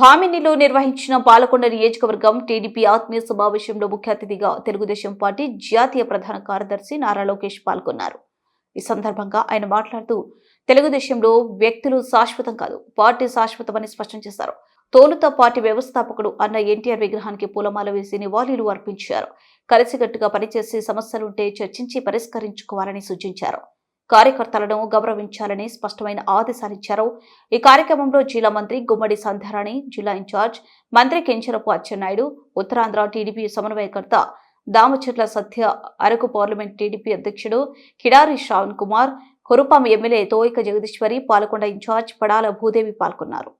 భామినిలో నిర్వహించిన పాలకొండ నియోజకవర్గం టీడీపీ ఆత్మీయ సమావేశంలో ముఖ్య అతిథిగా తెలుగుదేశం పార్టీ జాతీయ ప్రధాన కార్యదర్శి నారా లోకేష్ పాల్గొన్నారు. ఈ సందర్భంగా ఆయన మాట్లాడుతూ తెలుగుదేశంలో వ్యక్తులు శాశ్వతం కాదు పార్టీ శాశ్వతమని స్పష్టం చేశారు. తోలుత పార్టీ వ్యవస్థాపకుడు అన్న ఎన్టీఆర్ విగ్రహానికి పూలమాల వేసి నివాళులు అర్పించారు. కలిసికట్టుగా పనిచేసి సమస్యలుంటే చర్చించి పరిష్కరించుకోవాలని సూచించారు. కార్యకర్తలను గౌరవించాలని స్పష్టమైన ఆదేశాలిచ్చారు ఈ కార్యక్రమంలో జిల్లా మంత్రి గుమ్మడి సంధ్యారాణి జిల్లా ఇన్ఛార్జ్ మంత్రి కెంచరపు అచ్చెన్నాయుడు ఉత్తరాంధ్ర టీడీపీ సమన్వయకర్త దామచెట్ల సత్య అరకు పార్లమెంట్ టీడీపీ అధ్యక్షుడు కిడారి శ్రావణ్ కుమార్ కురుపాం ఎమ్మెల్యే తోయిక జగదీశ్వరి పాల్గొండ ఇన్ఛార్జ్ పడాల భూదేవి పాల్గొన్నారు.